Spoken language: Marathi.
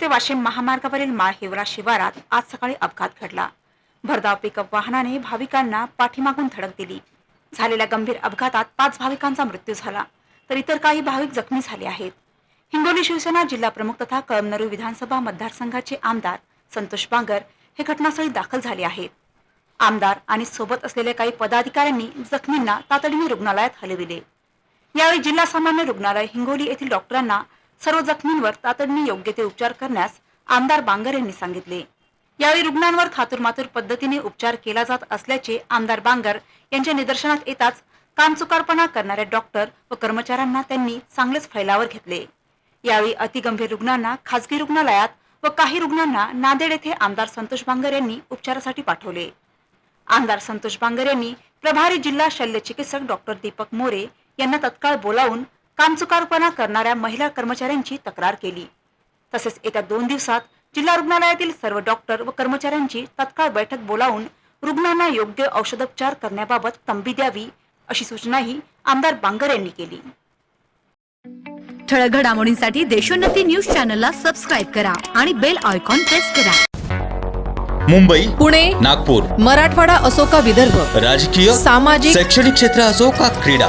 ते वाशिम महामार्गावरील माळहिवरा शिवारात आज सकाळी अपघात घडला. भरधाव पिकअप वाहनाने भाविकांना पाठीमागून धडक दिली. झालेल्या गंभीर अपघातात पाच भाविकांचा मृत्यू झाला तर इतर काही भाविक जखमी झाले आहेत. हिंगोली शिवसेना जिल्हा प्रमुख तथा कळमनरू विधानसभा मतदारसंघाचे आमदार संतोष बांगर हे घटनास्थळी दाखल झाले आहेत. आमदार आणि सोबत असलेल्या काही पदाधिकाऱ्यांनी जखमींना तातडीने रुग्णालयात हलविले. यावेळी जिल्हा सामान्य रुग्णालय हिंगोली येथील डॉक्टरांना सर्व जखमींवर तातडीने योग्य ते उपचार करण्यास आमदार बांगर यांनी सांगितले. यावेळी रुग्णांवर खातुरमातुर पद्धतीने उपचार केला जात असल्याचे आमदार बांगर यांच्या निदर्शनात येताच कामचुकारपणा करणाऱ्या डॉक्टर व कर्मचाऱ्यांना त्यांनी चांगलेच फैलावर घेतले. यावेळी अतिगंभीर रुग्णांना खासगी रुग्णालयात व काही रुग्णांना नांदेड येथे आमदार संतोष बांगर यांनी उपचारासाठी पाठवले. आमदार संतोष बांगर यांनी प्रभारी जिल्हा शल्य चिकित्सक डॉक्टर दीपक मोरे यांना तत्काळ बोलावून कामचुकारपणा करणाऱ्या महिला कर्मचाऱ्यांची तक्रार केली. तसेच येत्या दोन दिवसात जिल्हा रुग्णालयातील सर्व डॉक्टर व कर्मचाऱ्यांची तत्काळ बैठक बोलावून रुग्णांना योग्य औषधोपचार करण्याबाबत तंबी द्यावी अशी सूचनाही आमदार बांगर यांनी केली. ठळक घडामोडींसाठी देशोन्नती न्यूज चॅनलला सबस्क्राईब करा आणि बेल आयकॉन प्रेस करा. मुंबई पुणे नागपूर मराठवाडा असो का विदर्भ राजकीय सामाजिक शैक्षणिक क्षेत्र असो का क्रीडा